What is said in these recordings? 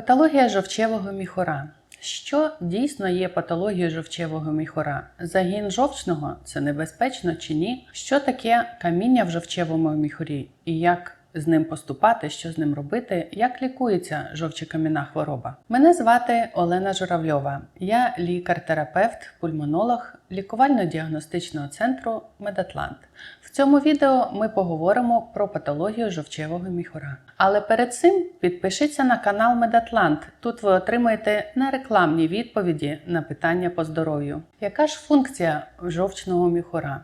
Патологія жовчевого міхора. Що дійсно є патологією жовчевого міхора? Загін жовчного це небезпечно чи ні? Що таке каміння в жовчевому міхорі і як з ним поступати, що з ним робити, як лікується жовчокам'яна хвороба? Мене звати Олена Журавльова. Я лікар-терапевт, пульмонолог лікувально-діагностичного центру Медатлант. В цьому відео ми поговоримо про патологію жовчевого міхура. Але перед цим підпишіться на канал Медатлант. Тут ви отримаєте нерекламні відповіді на питання по здоров'ю. Яка ж функція жовчного міхура?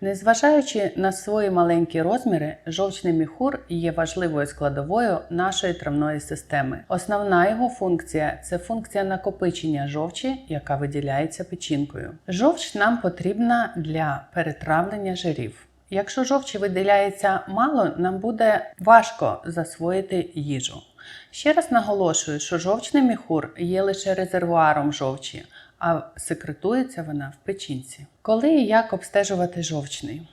Незважаючи на свої маленькі розміри, жовчний міхур є важливою складовою нашої травної системи. Основна його функція це функція накопичення жовчі, яка виділяється печінкою. Жовч нам потрібна для перетравлення жирів. Якщо жовчі виділяється мало, нам буде важко засвоїти їжу. Ще раз наголошую, що жовчний міхур є лише резервуаром жовчі, а секретується вона в печінці. Коли і як обстежувати жовчний?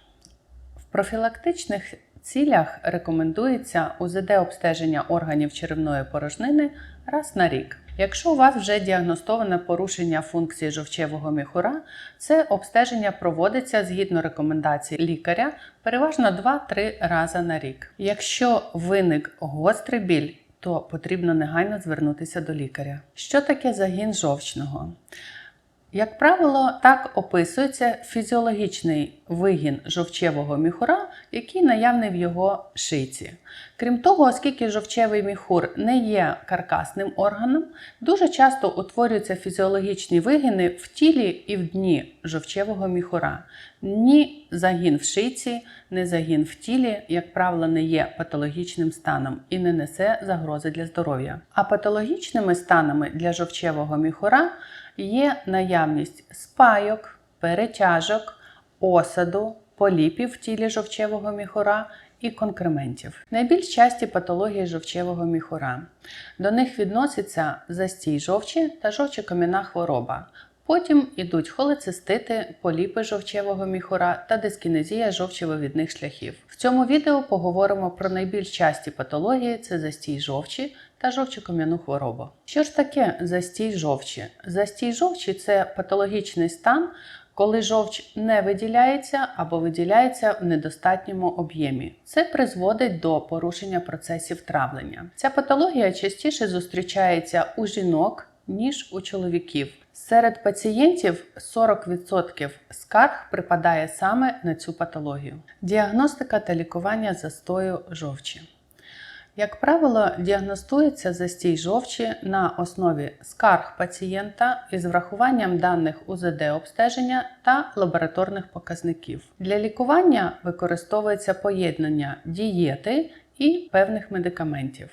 В профілактичних цілях рекомендується УЗД обстеження органів черевної порожнини раз на рік. Якщо у вас вже діагностоване порушення функції жовчевого міхура, це обстеження проводиться згідно рекомендацій лікаря переважно 2-3 рази на рік. Якщо виник гострий біль, то потрібно негайно звернутися до лікаря. Що таке загін жовчного? Як правило, так описується фізіологічний вигін жовчевого міхура, який наявний в його шийці. Крім того, оскільки жовчевий міхур не є каркасним органом, дуже часто утворюються фізіологічні вигини в тілі і в дні жовчевого міхура. Ні загін в шийці, ні загін в тілі, як правило, не є патологічним станом і не несе загрози для здоров'я. А патологічними станами для жовчевого міхура є наявність спайок, перетяжок, осаду, поліпів в тілі жовчевого міхура і конкрементів. Найбільш часті патології жовчевого міхура. До них відносяться застій жовчі та жовчокам'яна хвороба. Потім ідуть холецистити, поліпи жовчевого міхура та дискінезія жовчовивідних шляхів. В цьому відео поговоримо про найбільш часті патології це застій жовчі та жовчокам'яну хворобу. Що ж таке застій жовчі? Застій жовчі це патологічний стан, коли жовч не виділяється або виділяється в недостатньому об'ємі. Це призводить до порушення процесів травлення. Ця патологія частіше зустрічається у жінок, ніж у чоловіків. Серед пацієнтів 40% скарг припадає саме на цю патологію. Діагностика та лікування застою жовчі. Як правило, діагностується застій жовчі на основі скарг пацієнта із врахуванням даних УЗД обстеження та лабораторних показників. Для лікування використовується поєднання дієти і певних медикаментів.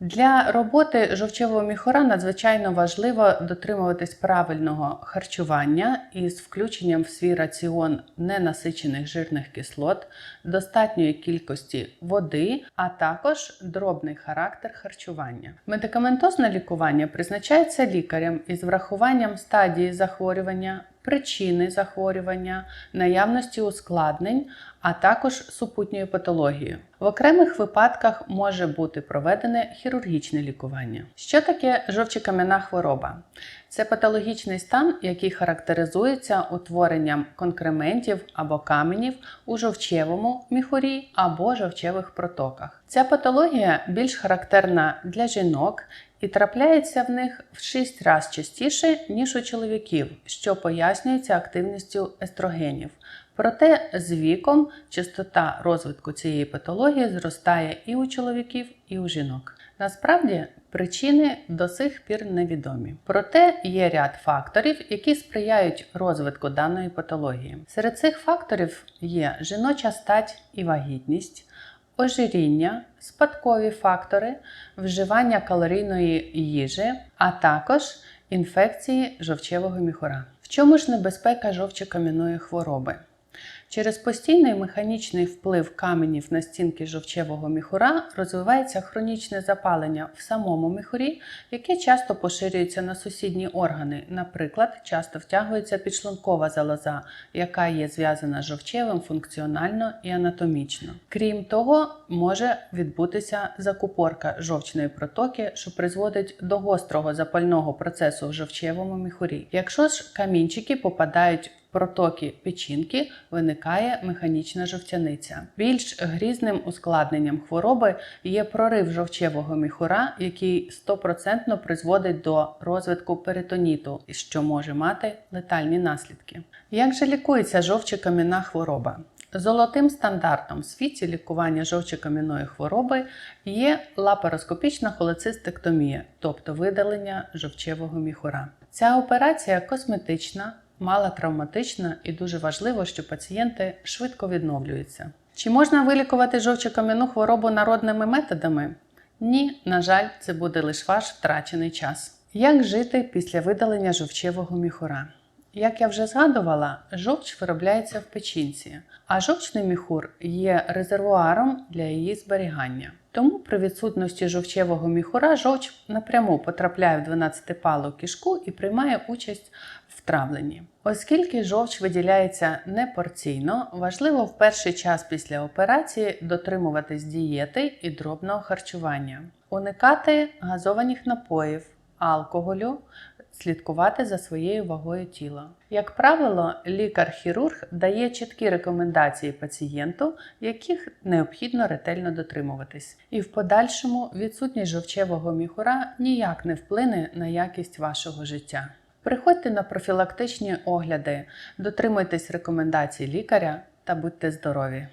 Для роботи жовчевого міхура надзвичайно важливо дотримуватись правильного харчування із включенням в свій раціон ненасичених жирних кислот, достатньої кількості води, а також дробний характер харчування. Медикаментозне лікування призначається лікарем із врахуванням стадії захворювання. Причини захворювання, наявності ускладнень, а також супутньої патології. В окремих випадках може бути проведене хірургічне лікування. Що таке жовчокам'яна хвороба? Це патологічний стан, який характеризується утворенням конкрементів або каменів у жовчевому міхурі або жовчевих протоках. Ця патологія більш характерна для жінок і трапляється в них в 6 разів частіше, ніж у чоловіків, що пояснюється активністю естрогенів. Проте з віком частота розвитку цієї патології зростає і у чоловіків, і у жінок. Насправді причини до сих пір невідомі. Проте є ряд факторів, які сприяють розвитку даної патології. Серед цих факторів є жіноча стать і вагітність. Ожиріння, спадкові фактори, вживання калорійної їжі, а також інфекції жовчевого міхура. В чому ж небезпека жовчокам'яної хвороби? Через постійний механічний вплив каменів на стінки жовчевого міхура розвивається хронічне запалення в самому міхурі, яке часто поширюється на сусідні органи. Наприклад, часто втягується підшлункова залоза, яка є зв'язана з жовчевим функціонально і анатомічно. Крім того, може відбутися закупорка жовчної протоки, що призводить до гострого запального процесу в жовчевому міхурі. Якщо ж камінчики попадають протоки печінки, виникає механічна жовтяниця. Більш грізним ускладненням хвороби є прорив жовчевого міхура, який 100% призводить до розвитку перитоніту, що може мати летальні наслідки. Як же лікується жовчокам'яна хвороба? Золотим стандартом в світі лікування жовчокам'яної хвороби є лапароскопічна холецистектомія, тобто видалення жовчевого міхура. Ця операція косметична, малотравматична і дуже важливо, що пацієнти швидко відновлюються. Чи можна вилікувати жовчокам'яну хворобу народними методами? Ні, на жаль, це буде лише ваш втрачений час. Як жити після видалення жовчевого міхура? Як я вже згадувала, жовч виробляється в печінці, а жовчний міхур є резервуаром для її зберігання. Тому при відсутності жовчевого міхура жовч напряму потрапляє в 12-палу кишку і приймає участь в травленні. Оскільки жовч виділяється непорційно, важливо в перший час після операції дотримуватись дієти і дробного харчування, уникати газованих напоїв, алкоголю, слідкувати за своєю вагою тіла. Як правило, лікар-хірург дає чіткі рекомендації пацієнту, яких необхідно ретельно дотримуватись. І в подальшому відсутність жовчевого міхура ніяк не вплине на якість вашого життя. Приходьте на профілактичні огляди, дотримуйтесь рекомендацій лікаря та будьте здорові!